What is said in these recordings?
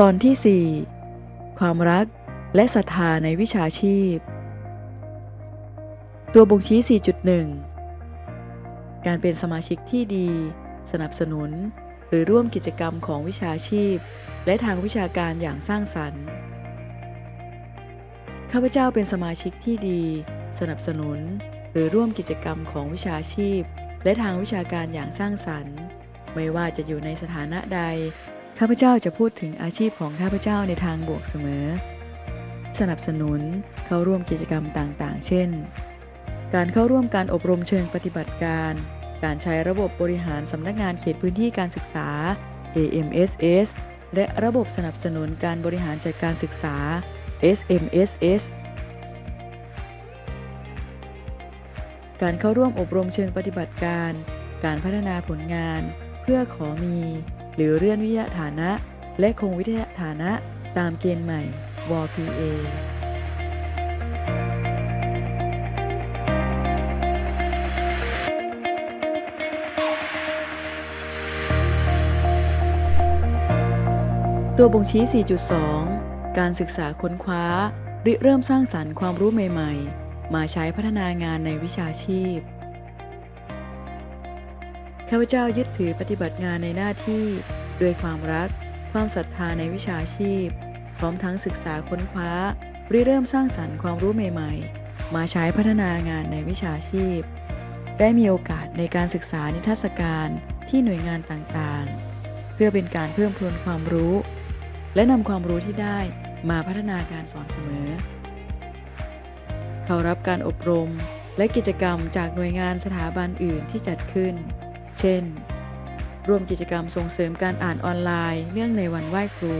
ตอนที่ 4 ความรักและศรัทธาในวิชาชีพ ตัวบ่งชี้ 4.1 การเป็นสมาชิกที่ดี สนับสนุน หรือร่วมกิจกรรมของวิชาชีพ และทางวิชาการอย่างสร้างสรรค์ข้าพเจ้าเป็นสมาชิกที่ดี สนับสนุน หรือร่วมกิจกรรมของวิชาชีพ และทางวิชาการอย่างสร้างสรรค์ ไม่ว่าจะอยู่ในสถานะใด ข้าพเจ้าจะพูดถึงอาชีพของข้าพเจ้าในทางบวกเสมอ สนับสนุนเข้าร่วมกิจกรรมต่างๆ เช่น การเข้าร่วมการอบรมเชิงปฏิบัติการ การใช้ระบบบริหารสำนักงานเขตพื้นที่การศึกษา AMSS และระบบสนับสนุนการบริหารจัดการศึกษา SMSS การเข้าร่วมอบรมเชิงปฏิบัติการ การพัฒนาผลงาน เพื่อขอมี หรือเลื่อนวิทยาฐานะ และคงวิทยาฐานะตามเกณฑ์ใหม่ WPA ตัวบ่งชี้ 4.2 การศึกษาค้นคว้า ริเริ่มสร้างสรรค์ความรู้ใหม่ ๆ มาใช้พัฒนางานในวิชาชีพ ข้าพเจ้ายึดถือปฏิบัติงานในหน้าที่ด้วยความรัก ความศรัทธาในวิชาชีพ พร้อมทั้งศึกษาค้นคว้าริเริ่มสร้างสรรค์ความรู้ใหม่ๆ มาใช้พัฒนางานในวิชาชีพ ได้มีโอกาสในการศึกษานิทรรศการที่หน่วยงานต่างๆ เพื่อเป็นการเพิ่มพูนความรู้ และนำความรู้ที่ได้มาพัฒนาการสอนเสมอ เขารับการอบรมและกิจกรรมจากหน่วยงานสถาบันอื่นที่จัดขึ้น เช่น ร่วมกิจกรรมส่งเสริมการอ่านออนไลน์ เนื่องในวันไหว้ครู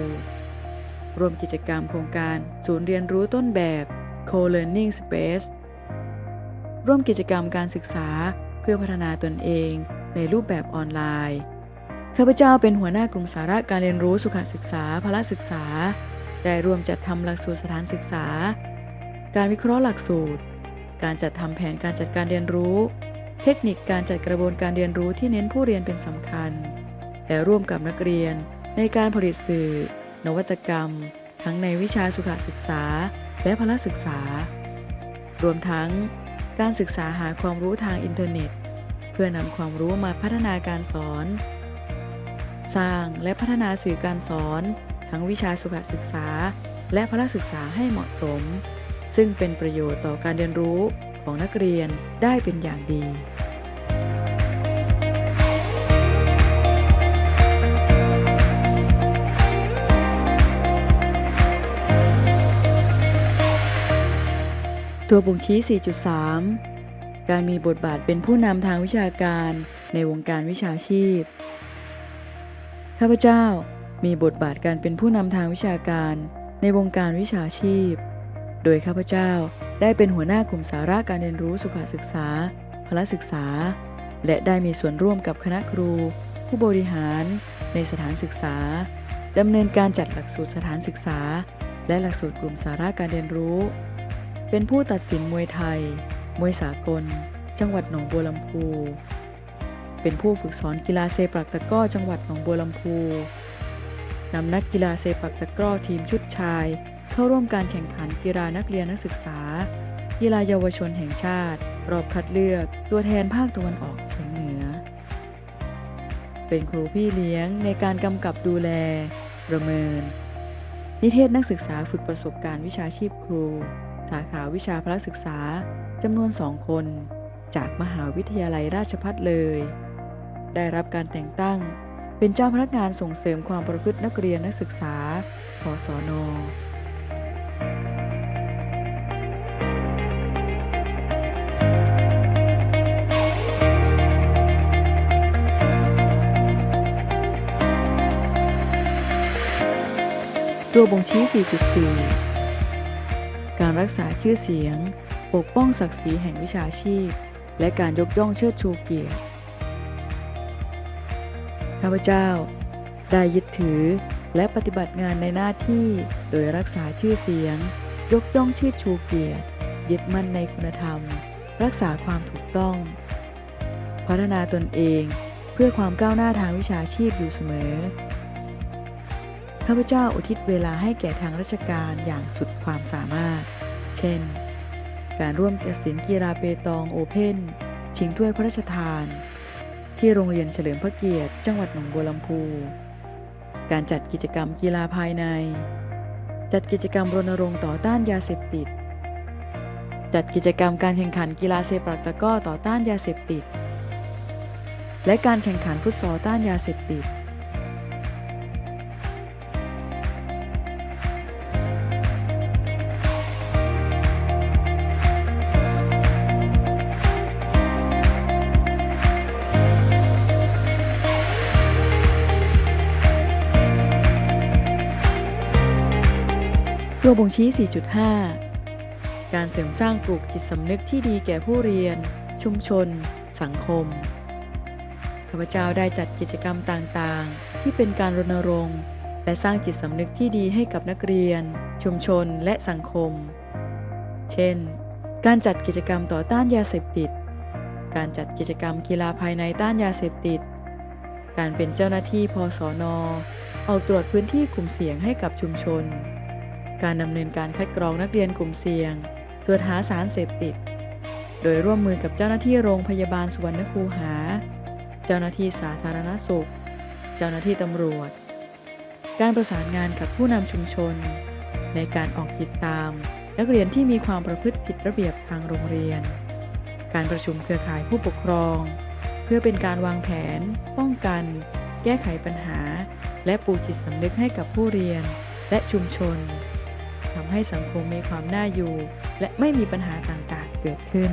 ร่วมกิจกรรมโครงการศูนย์เรียนรู้ต้นแบบ Co-learning Space ร่วมกิจกรรมการศึกษาเพื่อพัฒนาตนเองในรูปแบบออนไลน์ข้าพเจ้าเป็นหัวหน้ากลุ่มสาระการเรียนรู้สุขศึกษาพละศึกษา ได้ร่วมจัดทำหลักสูตรสถานศึกษา การวิเคราะห์หลักสูตร การจัดทำแผนการจัดการเรียนรู้ เทคนิคการจัดกระบวนการเรียนรู้ที่เน้นผู้เรียนเป็นสำคัญ และร่วมกับนักเรียนในการผลิตสื่อ นวัตกรรม ทั้งในวิชาสุขศึกษา และพละศึกษา รวมทั้งการศึกษาหาความรู้ทางอินเทอร์เน็ต เพื่อนำความรู้มาพัฒนาการสอน สร้างและพัฒนาสื่อการสอน ทั้งวิชาสุขศึกษา และพละศึกษาให้เหมาะสม ซึ่งเป็นประโยชน์ต่อการเรียนรู้ ของนักเรียนได้เป็นอย่างดี ตัวบ่งชี้ 4.3 การมีบทบาทเป็นผู้นำทางวิชาการในวงการวิชาชีพ ข้าพเจ้ามีบทบาทการเป็นผู้นำทางวิชาการในวงการวิชาชีพ โดยข้าพเจ้า ได้เป็นหัวหน้ากลุ่มสาระการเรียนรู้สุขศึกษา พละศึกษา และได้มีส่วนร่วมกับคณะครู ผู้บริหาร ในสถานศึกษาดำเนินการจัดหลักสูตรสถานศึกษา และหลักสูตรกลุ่มสาระการเรียนรู้ เป็นผู้ตัดสินมวยไทย มวยสากล จังหวัดหนองบัวลำพู เป็นผู้ฝึกสอนกีฬาเซปักตะก้อจังหวัดหนองบัวลำพูนำนักกีฬาเซปักตะก้อทีมชุดชาย เข้าร่วมการแข่งขันกีฬานักเรียนนักศึกษา กีฬาเยาวชนแห่งชาติ รอบคัดเลือก ตัวแทนภาคตะวันออกเฉียงเหนือ เป็นครูพี่เลี้ยงในการกำกับดูแล ประเมิน นิเทศนักศึกษาฝึกประสบการณ์วิชาชีพครู สาขาวิชาพละศึกษาจำนวนสองคน จากมหาวิทยาลัยราชภัฏเลย ได้รับการแต่งตั้งเป็นเจ้าพนักงานส่งเสริมความประพฤตินักเรียนนักศึกษาพสน ตัวบ่งชี้ 4.4 การรักษาชื่อเสียง ปกป้องศักดิ์ศรีแห่งวิชาชีพ และการยกย่องเชิดชูเกียรติ ข้าพเจ้า ได้ยึดถือและปฏิบัติงานในหน้าที่โดยรักษาชื่อเสียง ยกย่องชื่อชูเกียรติ ยึดมั่นในคุณธรรม รักษาความถูกต้อง พัฒนาตนเองเพื่อความก้าวหน้าทางวิชาชีพอยู่เสมอ ข้าพเจ้าอุทิศเวลาให้แก่ทางราชการอย่างสุดความสามารถ เช่น การร่วมกสินกีฬาเปตองโอเพ่นชิงถ้วยพระราชทาน ที่โรงเรียนเฉลิมพระเกียรติ จังหวัดหนองบัวลำพู การจัดกิจกรรมกีฬาภายใน จัดกิจกรรมรณรงค์ต่อต้านยาเสพติด จัดกิจกรรมการแข่งขันกีฬาเซปักตะก้อต่อต้านยาเสพติด และการแข่งขันฟุตซอลต้านยาเสพติด ตัวบ่งชี้ 4.5 การเสริมสร้างปลูกจิตสำนึกที่ดีแก่ผู้เรียน ชุมชน สังคม ข้าพเจ้าได้จัดกิจกรรมต่างๆ ที่เป็นการรณรงค์ และสร้างจิตสำนึกที่ดีให้กับนักเรียน ชุมชนและสังคม เช่น การจัดกิจกรรมต่อต้านยาเสพติด การจัดกิจกรรมกีฬาภายในต้านยาเสพติด การเป็นเจ้าหน้าที่พอสนออกตรวจพื้นที่กลุ่มเสี่ยงให้กับชุมชน การดำเนินการคัดกรองนักเรียนกลุ่มเสี่ยง ตรวจหาสารเสพติด โดยร่วมมือกับเจ้าหน้าที่โรงพยาบาลสุวรรณคูหา เจ้าหน้าที่สาธารณสุข เจ้าหน้าที่ตำรวจ การประสานงานกับผู้นำชุมชน ในการออกติดตาม นักเรียนที่มีความประพฤติผิดระเบียบทางโรงเรียน การประชุมเครือข่ายผู้ปกครอง เพื่อเป็นการวางแผน ป้องกัน แก้ไขปัญหา และปลูกจิตสำนึกให้กับผู้เรียนและชุมชน ทำให้สังคมมีความน่าอยู่ และไม่มีปัญหาต่างๆเกิดขึ้น